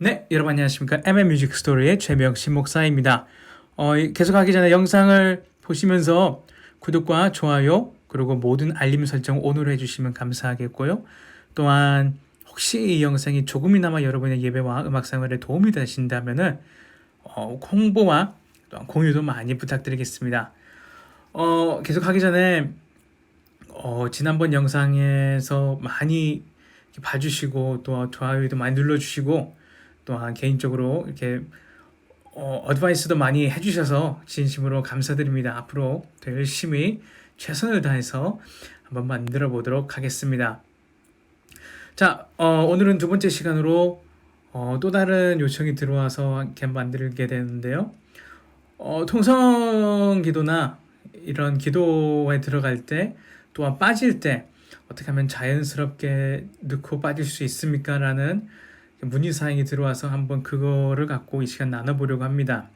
네, 여러분 안녕하십니까? MM 뮤직 스토리의 최명신 목사입니다. 어, 계속하기 전에 영상을 보시면서 구독과 좋아요 그리고 모든 알림 설정 온으로 해주시면 감사하겠고요. 또한 혹시 이 영상이 조금이나마 여러분의 예배와 음악 생활에 도움이 되신다면은 어, 홍보와 공유도 많이 부탁드리겠습니다. 어, 계속하기 전에 어, 지난번 영상에서 많이 봐주시고 또 좋아요도 많이 눌러주시고 또한 개인적으로 이렇게 어, 어드바이스도 많이 해주셔서 진심으로 감사드립니다. 앞으로 더 열심히 최선을 다해서 한번 만들어 보도록 하겠습니다. 자, 어, 오늘은 두 번째 시간으로 어, 또 다른 요청이 들어와서 이렇게 만들게 되는데요. 어, 통성 기도나 이런 기도에 들어갈 때 또한 빠질 때 어떻게 하면 자연스럽게 넣고 빠질 수 있습니까? 라는 문의 사항이 들어와서 한번 그거를 갖고 이 시간 나눠보려고 합니다.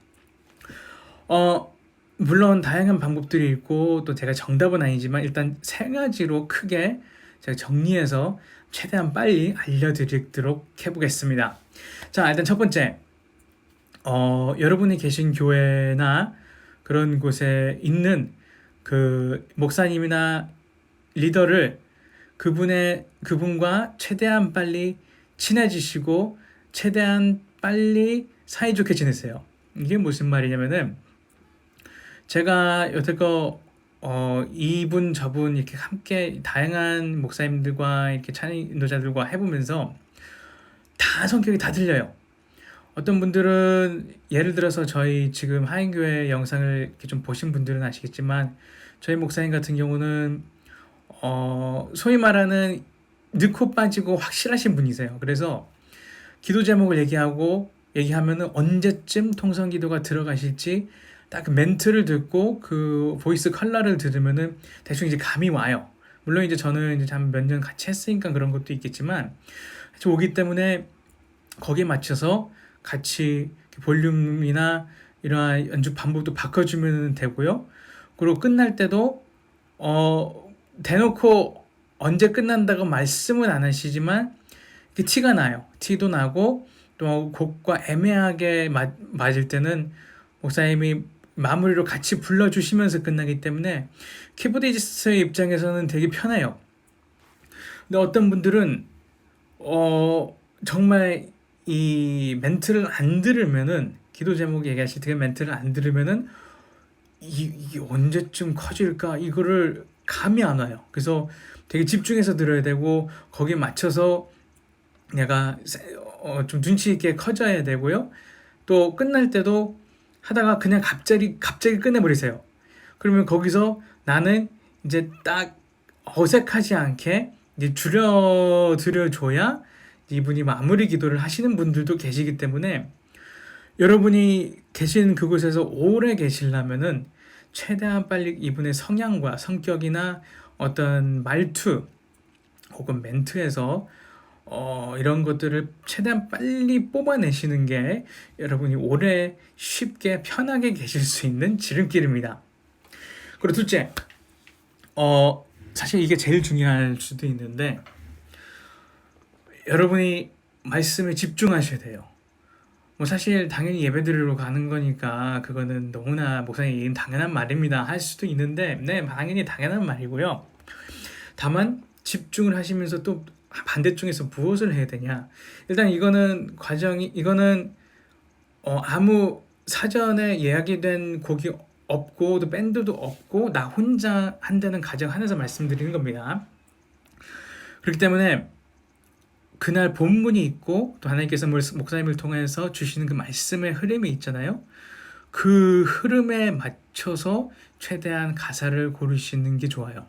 어, 물론 다양한 방법들이 있고 또 제가 정답은 아니지만 일단 세 가지로 크게 제가 정리해서 최대한 빨리 알려드리도록 해보겠습니다. 자, 일단 첫 번째, 어, 여러분이 계신 교회나 그런 곳에 있는 그 목사님이나 리더를 그분의 그분과 최대한 빨리 친해지시고 최대한 빨리 사이좋게 지내세요. 이게 무슨 말이냐면은 제가 여태껏 어, 이분 저분 이렇게 함께 다양한 목사님들과 이렇게 찬양 인도자들과 해보면서 다 성격이 다 틀려요. 어떤 분들은 예를 들어서 저희 지금 하인교회 영상을 이렇게 좀 보신 분들은 아시겠지만 저희 목사님 같은 경우는 어, 소위 말하는 넣고 빠지고 확실하신 분이세요. 그래서 기도 제목을 얘기하고 얘기하면은 언제쯤 통성 기도가 들어가실지 딱 그 멘트를 듣고 그 보이스 컬러를 들으면은 대충 이제 감이 와요. 물론 이제 저는 이제 몇년 같이 했으니까 그런 것도 있겠지만 오기 때문에 거기에 맞춰서 같이 볼륨이나 이러한 연주 방법도 바꿔주면 되고요. 그리고 끝날 때도 어 대놓고 언제 끝난다고 말씀은 안 하시지만 티가 나요. 티도 나고 또 곡과 애매하게 맞, 맞을 때는 목사님이 마무리로 같이 불러주시면서 끝나기 때문에 키보디스트의 입장에서는 되게 편해요. 근데 어떤 분들은 어 정말 이 멘트를 안 들으면은 기도 제목 얘기하실 때 멘트를 안 들으면은 이, 이게 언제쯤 커질까 이거를 감이 안 와요. 그래서 되게 집중해서 들어야 되고 거기에 맞춰서 내가 어, 좀 눈치 있게 커져야 되고요. 또 끝날 때도 하다가 그냥 갑자기 갑자기 끝내버리세요. 그러면 거기서 나는 이제 딱 어색하지 않게 이제 줄여들여 줘야 이분이 마무리 기도를 하시는 분들도 계시기 때문에 여러분이 계신 그곳에서 오래 계시려면은 최대한 빨리 이분의 성향과 성격이나 어떤 말투 혹은 멘트에서 어, 이런 것들을 최대한 빨리 뽑아내시는 게 여러분이 오래 쉽게 편하게 계실 수 있는 지름길입니다. 그리고 둘째, 어, 사실 이게 제일 중요할 수도 있는데 여러분이 말씀에 집중하셔야 돼요. 뭐 사실 당연히 예배드리러 가는 거니까 그거는 너무나 목사님 당연한 말입니다 할 수도 있는데 네 당연히 당연한 말이고요. 다만 집중을 하시면서 또 반대쪽에서 무엇을 해야 되냐? 일단 이거는 과정이 이거는 어, 아무 사전에 예약이 된 곡이 없고 또 밴드도 없고 나 혼자 한다는 가정 하나에서 말씀드리는 겁니다. 그렇기 때문에 그날 본문이 있고 또 하나님께서 목사님을 통해서 주시는 그 말씀의 흐름이 있잖아요. 그 흐름에 맞춰서 최대한 가사를 고르시는 게 좋아요.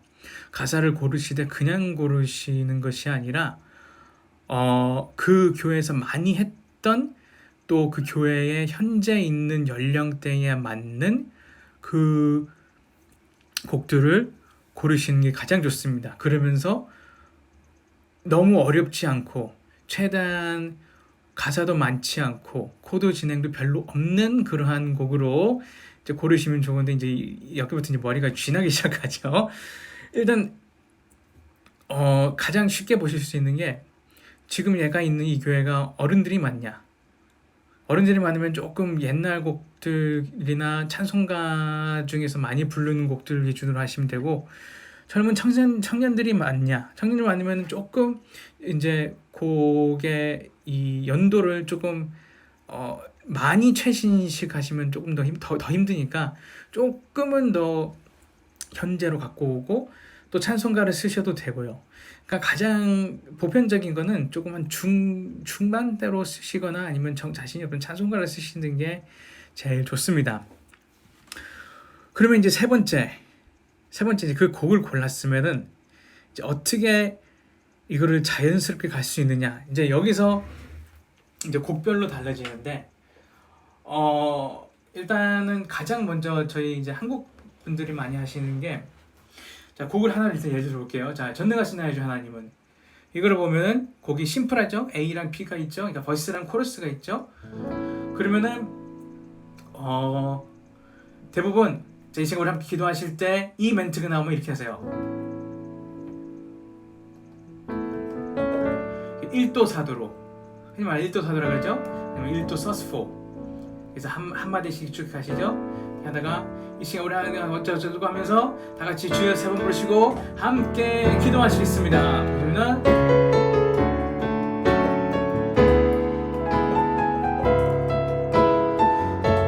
가사를 고르시되 그냥 고르시는 것이 아니라 어, 그 교회에서 많이 했던 또 그 교회에 현재 있는 연령대에 맞는 그 곡들을 고르시는 게 가장 좋습니다. 그러면서 너무 어렵지 않고 최대한 가사도 많지 않고 코드 진행도 별로 없는 그러한 곡으로 이제 고르시면 좋은데 이제 여기부터 이제 머리가 쥐나기 시작하죠. 일단 어, 가장 쉽게 보실 수 있는 게 지금 얘가 있는 이 교회가 어른들이 많냐? 어른들이 많으면 조금 옛날 곡들이나 찬송가 중에서 많이 부르는 곡들 기준으로 하시면 되고 젊은 청년 청년들이 많냐? 청년들 많으면 조금 이제 곡의 이 연도를 조금 어 많이 최신식 하시면 조금 더, 힘, 더, 더 힘드니까 조금은 더 현재로 갖고 오고 또 찬송가를 쓰셔도 되고요. 그러니까 가장 보편적인 거는 조금 한 중, 중반대로 쓰시거나 아니면 정, 자신이 어떤 찬송가를 쓰시는 게 제일 좋습니다. 그러면 이제 세 번째, 세 번째 이제 그 곡을 골랐으면은 이제 어떻게 이거를 자연스럽게 갈 수 있느냐. 이제 여기서 이제 곡별로 달라지는데, 어, 일단은 가장 먼저 저희 이제 한국 분들이 많이 하시는 게, 자, 곡을 하나를 일단 예를 들어 볼게요. 자, 전능하신 나의 주 하나님은. 이거를 보면은 곡이 심플하죠? A랑 B가 있죠? 그러니까 버스랑 코러스가 있죠? 그러면은, 어, 대부분 제 친구를 함께 기도하실 때 이 멘트가 나오면 이렇게 하세요. 1도 4도로. 흔히 말 1도 4도라 그러죠? 아니면 1도 서스4. 그래서 한, 한마디씩 쭉 가시죠? 하다가 이 시간 우리 하나님 어쩌고저쩌고 하면서 다 같이 주여 세 번 부르시고 함께 기도하시겠습니다. 그러면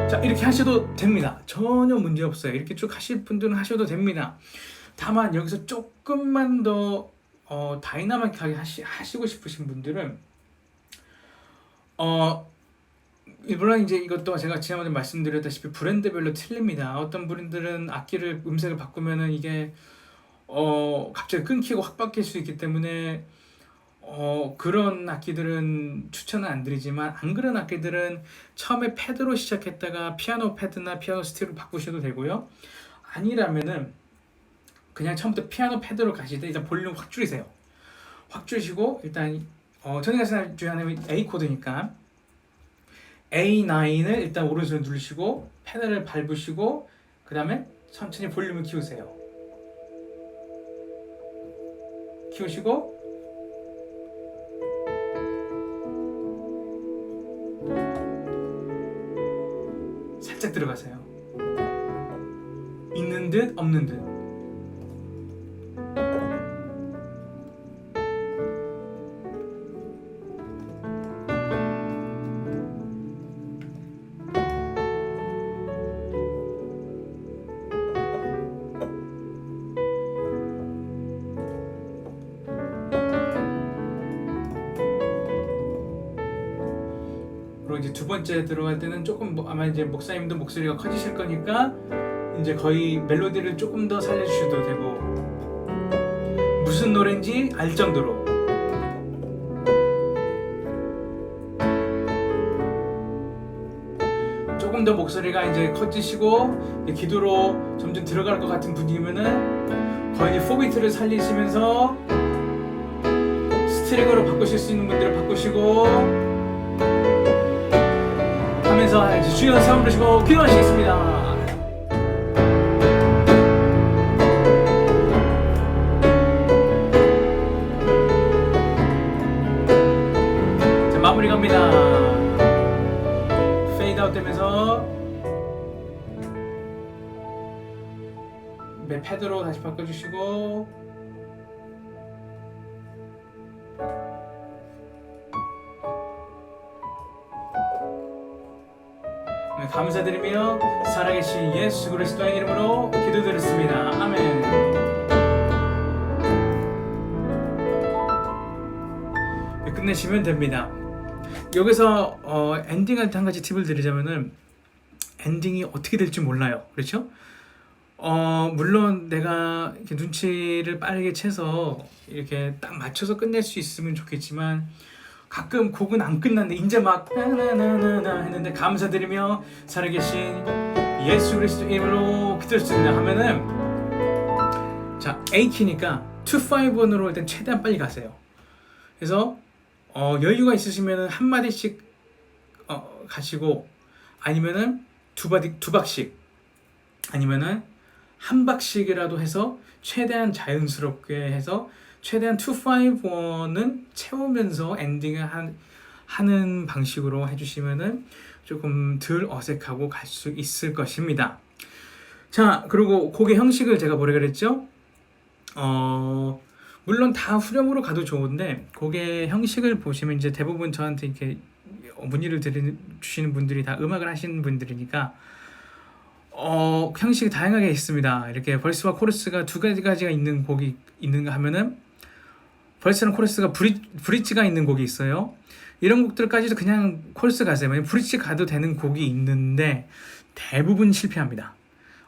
자 이렇게 하셔도 됩니다. 전혀 문제 없어요. 이렇게 쭉 하실 분들은 하셔도 됩니다. 다만 여기서 조금만 더 어, 다이나믹하게 하시, 하시고 싶으신 분들은 어 물론 이제 이것도 제가 지난번에 말씀드렸다시피 브랜드별로 틀립니다. 어떤 브랜드는 악기를 음색을 바꾸면은 이게 어 갑자기 끊기고 확 바뀔 수 있기 때문에 어 그런 악기들은 추천은 안 드리지만 안 그런 악기들은 처음에 패드로 시작했다가 피아노 패드나 피아노 스틱으로 바꾸셔도 되고요. 아니라면은 그냥 처음부터 피아노 패드로 때 일단 볼륨 확 줄이세요. 확 줄이시고 일단 어 전에 중에 하나는 A 코드니까 A9을 일단 오른손을 누르시고 페달을 밟으시고 그 다음에 천천히 볼륨을 키우세요. 키우시고 살짝 들어가세요. 있는 듯 없는 듯. 번째 들어갈 때는 조금 뭐 아마 이제 목사님도 목소리가 커지실 거니까 이제 거의 멜로디를 조금 더 살려주셔도 되고 무슨 노래인지 알 정도로. 조금 더 목소리가 이제 커지시고 이제 기도로 점점 들어갈 것 같은 분위기면은 거의 포비트를 살리시면서 스트링으로 바꾸실 수 있는 분들은 바꾸시고 하면서 이제 주여 세번 부르시고 기도하시겠습니다. 자 마무리 갑니다. 페이드 아웃 되면서 네, 패드로 다시 바꿔주시고 감사드리며 살아계신 예수 그리스도의 이름으로 기도드렸습니다. 아멘. 네, 끝내시면 됩니다. 여기서 어, 엔딩할 때 한 가지 팁을 드리자면은 엔딩이 어떻게 될지 몰라요. 그렇죠? 어, 물론 내가 이렇게 눈치를 빠르게 채서 이렇게 딱 맞춰서 끝낼 수 있으면 좋겠지만 가끔 곡은 안 끝났는데 이제 막 나나나나나 했는데 감사드리며 살아계신 예수 그리스도 이름으로 기도했습니다 하면은 자 A 키니까 251으로 일단 최대한 빨리 가세요. 그래서 어, 여유가 있으시면은 한 마디씩 어, 가시고 아니면은 두 바디 두 박씩 아니면은 한 박씩이라도 해서 최대한 자연스럽게 해서 최대한 251은 채우면서 엔딩을 한, 하는 방식으로 해주시면은 조금 덜 어색하고 갈 수 있을 것입니다. 자, 그리고 곡의 형식을 제가 뭐라 그랬죠? 어, 물론 다 후렴으로 가도 좋은데 곡의 형식을 보시면 이제 대부분 저한테 이렇게 문의를 드리는 주시는 분들이 다 음악을 하시는 분들이니까 어, 형식이 다양하게 있습니다. 이렇게 벌스와 코러스가 두 가지 가지가 있는 곡이 있는가 하면은 벌스랑 코러스가 브리, 브릿지가 있는 곡이 있어요. 이런 곡들까지도 그냥 코러스 가세요. 브릿지 가도 되는 곡이 있는데 대부분 실패합니다.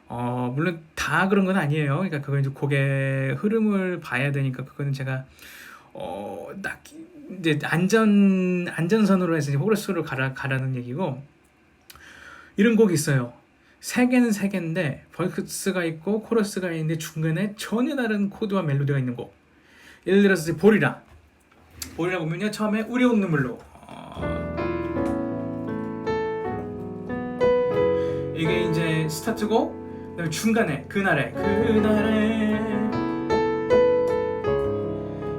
어, 물론 다 그런 건 아니에요. 그러니까 그건 이제 곡의 흐름을 봐야 되니까 그거는 제가 어, 딱 이제 안전 안전선으로 해서 이제 코러스로 가라 가라는 얘기고 이런 곡이 있어요. 세 개는 세 개인데 벌스가 있고 코러스가 있는데 중간에 전혀 다른 코드와 멜로디가 있는 곡. 예를 들어서 볼이라 볼이라 보면요 처음에 우려운 눈물로. 어, 이게 이제 스타트고 그다음에 중간에 그날에 그날에.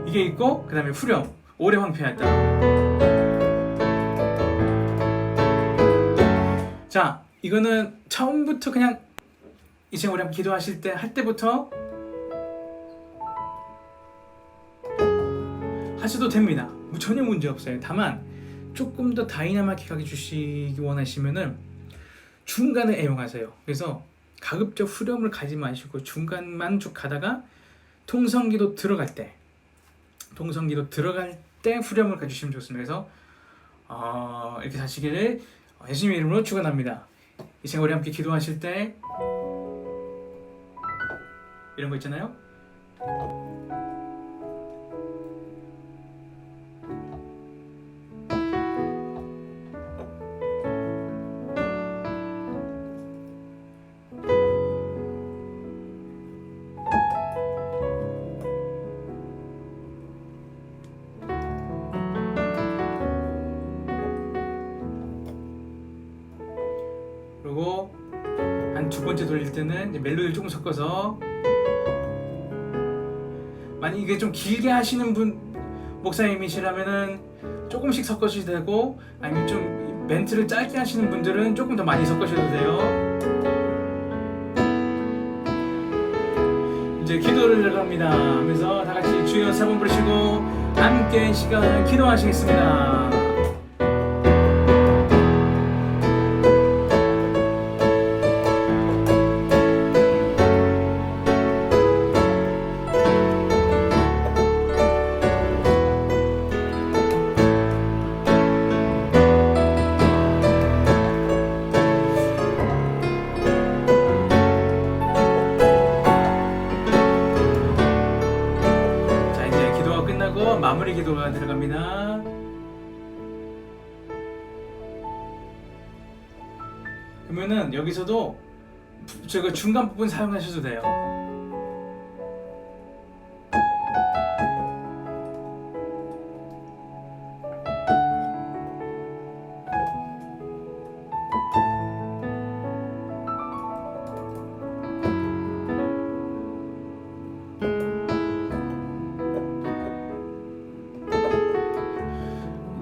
이게 있고 그다음에 후렴 오래 황폐하다. 자 이거는 처음부터 그냥 이제 우리 기도하실 때 할 때부터 하셔도 됩니다. 뭐 전혀 문제 없어요. 다만 조금 더 다이나마틱하게 주시기 원하시면은 중간에 애용하세요. 그래서 가급적 후렴을 가지 마시고 중간만 쭉 가다가 통성기도 들어갈 때 통성기도 들어갈 때 후렴을 가주시면 좋습니다. 그래서 어, 이렇게 하시기를 예수님의 이름으로 축원합니다. 이 시간 우리 함께 기도하실 때 이런 거 있잖아요. 번째 돌릴 때는 멜로디를 조금 섞어서 만약 이게 좀 길게 하시는 분 목사님이시라면은 조금씩 섞으셔도 되고 아니면 좀 멘트를 짧게 하시는 분들은 조금 더 많이 섞으셔도 돼요. 이제 기도를 들어갑니다. 하면서 다 같이 주여 세번 부르시고 함께 시간 기도하시겠습니다. 마무리 기도가 들어갑니다. 그러면은 여기서도 부- 저거 중간 부분 사용하셔도 돼요.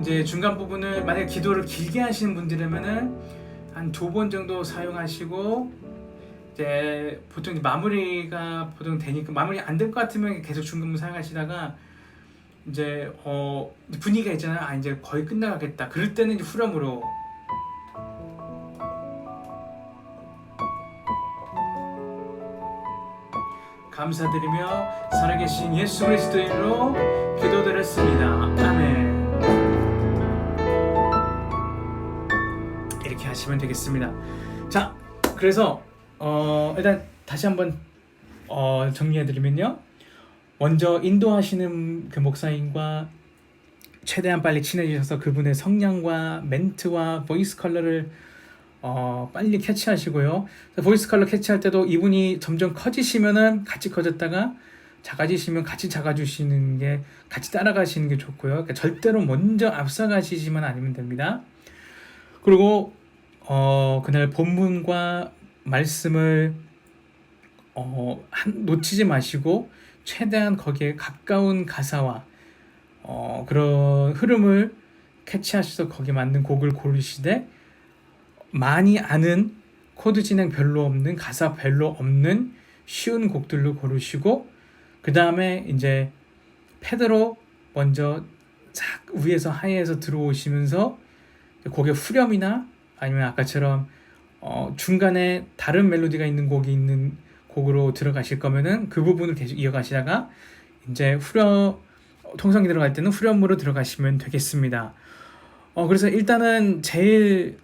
이제 중간 부분을 만약 기도를 길게 하시는 분들이면은 한 두 번 정도 사용하시고 이제 보통 이제 마무리가 보통 되니까 마무리 안 될 것 같으면 계속 중간 부분 사용하시다가 이제 어 분위기가 있잖아요. 아 이제 거의 끝나가겠다. 그럴 때는 이제 후렴으로 감사드리며 살아계신 예수 그리스도의 이름으로 기도드렸습니다. 아멘. 하시면 되겠습니다. 자, 그래서 어, 일단 다시 한번 어, 정리해드리면요. 먼저 인도하시는 그 목사님과 최대한 빨리 친해지셔서 그분의 성량과 멘트와 보이스 컬러를 어, 빨리 캐치하시고요. 보이스 컬러 캐치할 때도 이분이 점점 커지시면은 같이 커졌다가 작아지시면 같이 작아주시는 게 같이 따라가시는 게 좋고요. 그러니까 절대로 먼저 앞서가시지만 않으면 됩니다. 그리고 어, 그날 본문과 말씀을 어, 한, 놓치지 마시고 최대한 거기에 가까운 가사와 어, 그런 흐름을 캐치하셔서 거기에 맞는 곡을 고르시되 많이 아는 코드 진행 별로 없는 가사 별로 없는 쉬운 곡들로 고르시고 그 다음에 이제 패드로 먼저 싹 위에서 하이에서 들어오시면서 곡의 후렴이나 아니면 아까처럼 어, 중간에 다른 멜로디가 있는 곡이 있는 곡으로 들어가실 거면은 그 부분을 계속 이어가시다가 이제 후렴 통성이 들어갈 때는 후렴으로 들어가시면 되겠습니다. 어 그래서 일단은 제일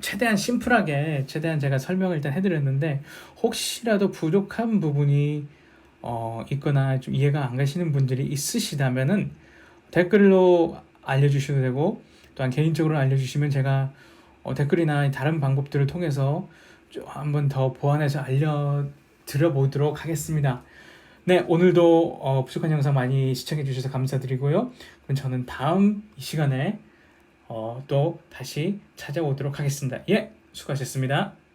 최대한 심플하게 최대한 제가 설명을 일단 해드렸는데 혹시라도 부족한 부분이 어, 있거나 좀 이해가 안 가시는 분들이 있으시다면은 댓글로 알려주셔도 되고 또한 개인적으로 알려주시면 제가 어, 댓글이나 다른 방법들을 통해서 좀 한번 더 보완해서 알려드려 보도록 하겠습니다. 네, 오늘도 어, 부족한 영상 많이 시청해 주셔서 감사드리고요. 그럼 저는 다음 이 시간에 어, 또 다시 찾아오도록 하겠습니다. 예, 수고하셨습니다.